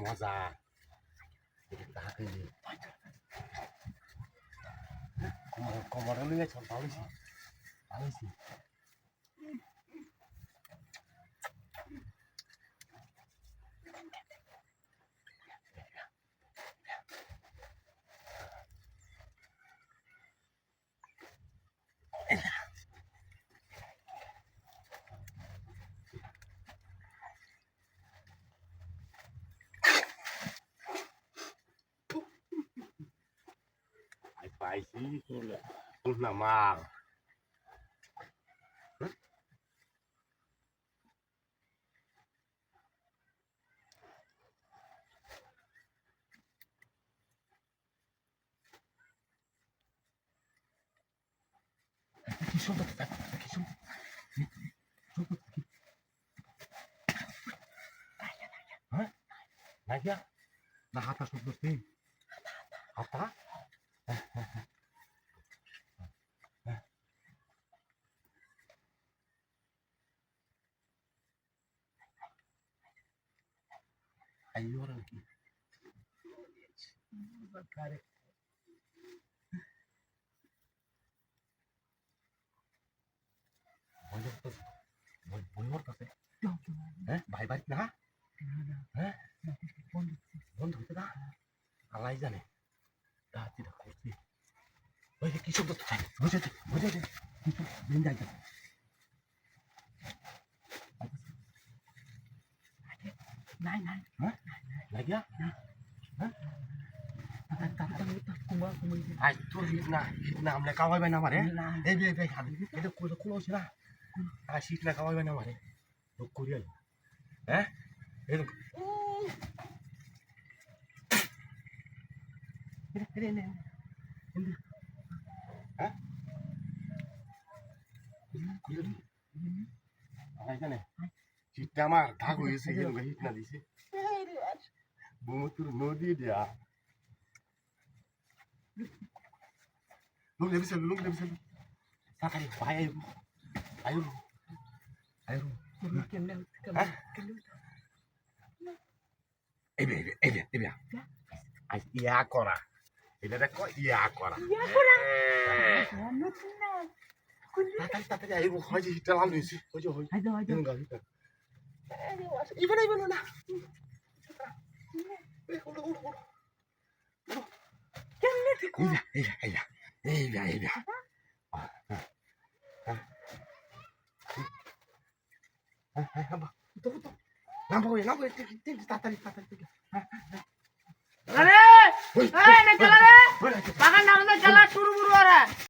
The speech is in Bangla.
মজা। কমর কমর নিয়ে চল ভালোছি ভালোছি পাইছি না মাল কি সুন্দর কি সুন্দর হ্যাঁ নাইয়া না হাতা সুন্দর হাতা কাছে হ্যাঁ ভাই বাড়ি না? হ্যাঁ? বন্ধু। হইতে না? আল্লাহ জানে। রাত্রিটা করছি। ওই কি শব্দ? বুঝেছে বুঝেছে। কিছু দিন যাই নাই নাই লাগিয়া কুমার কুমার আজ তোর না না আমরা কামাইবে না মারে না এই বে বে খাবি এটা কোলো কোলো আছে না আর শীত না কামাইবে না মারে লোক করি আই হ্যাঁ এরকম হ্যাঁ খুলে দিই আমার শীতটা আমার ধাগ হয়েছে এরকম হিট না দিছে বুমতুর নদী দিয়া লোক দেবি সেলু লোক দেবি সেলু তাড়াতাড়ি ভাই আইব আইব আইব হ্যাঁ? এবে এবে এবে এবে আই ইয়া করা এটা দেখ ইয়া করা তাড়াতাড়ি তাড়াতাড়ি আইব হয় যে হিটটা লাল হয়েছে ওই যে হয় হাইদা হাইদা এরকম গাড়ি ইবে না ইবে না না এই নামবো তাড়াতাড়ি তাড়াতাড়ি ওরা